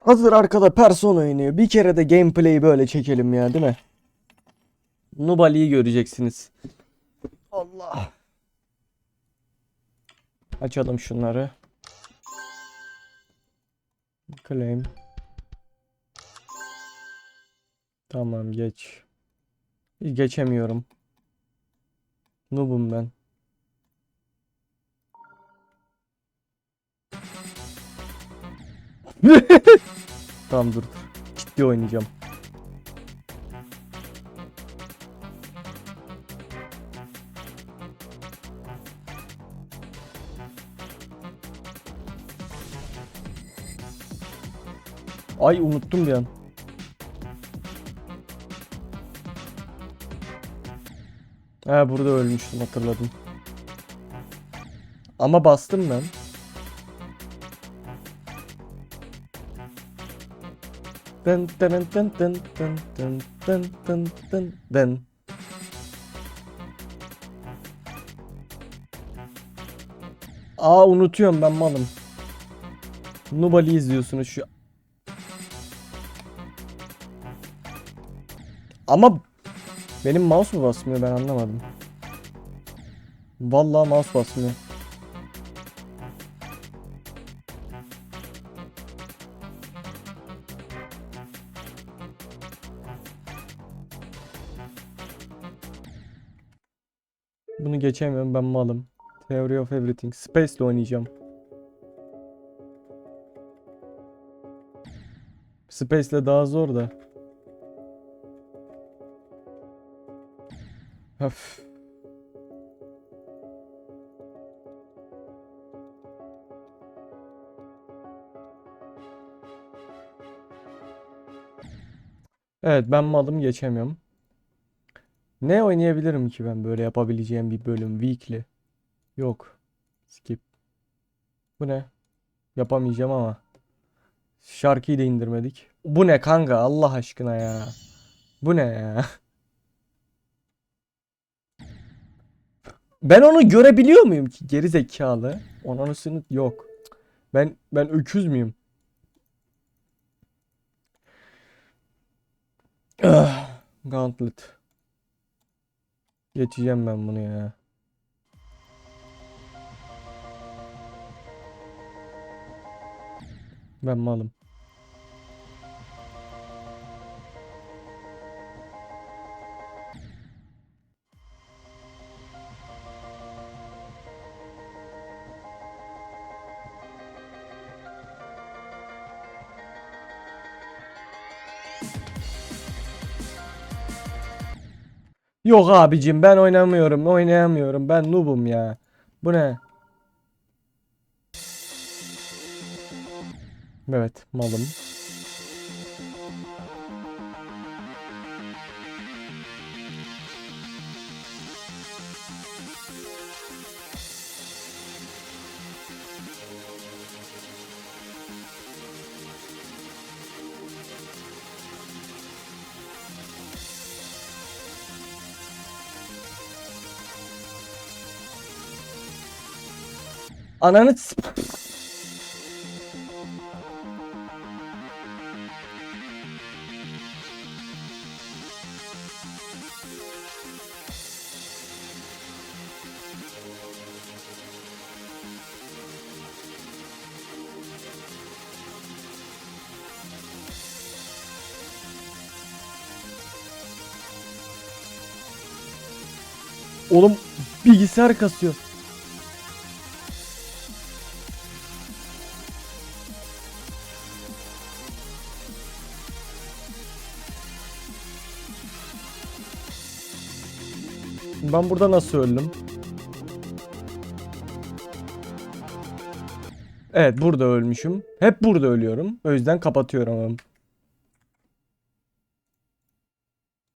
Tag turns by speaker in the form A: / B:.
A: Hazır arkada Persona oynuyor. Bir kere de gameplay'i böyle çekelim ya değil mi? Nubali'yi göreceksiniz. Allah. Açalım şunları. Claim. Tamam geç. Geçemiyorum. Noob'um ben. Tamam dur. Ciddi oynayacağım. Ay unuttum bir an. He burada ölmüştüm hatırladım. Ama bastım ben. Dın dın dın dın dın dın dın dın dın dın. Aa unutuyorum ben malım. Nubali izliyorsunuz şu. Ama benim mouse mu basmıyor ben anlamadım. Vallahi mouse basmıyor. Bunu geçemiyorum ben malım. Theory of Everything. Space ile oynayacağım. Space ile daha zor da. Öf. Evet ben malım geçemiyorum. Ne oynayabilirim ki ben böyle yapabileceğim bir bölüm weekly? Yok. Skip. Bu ne? Yapamayacağım ama. Şarkıyı da indirmedik. Bu ne kanka Allah aşkına ya. Bu ne ya? Ben onu görebiliyor muyum ki geri zekalı? Onanısını yok. Ben ben öküz müyüm? Ah, Gauntlet. Geçeceğim ben bunu ya. Ben malım. Yok abicim ben oynamıyorum, oynayamıyorum. Ben noob'um ya. Bu ne? Evet, malım. Ananı Oğlum bilgisayar kasıyor. Ben burada nasıl öldüm? Evet burada ölmüşüm. Hep burada ölüyorum. O yüzden kapatıyorum.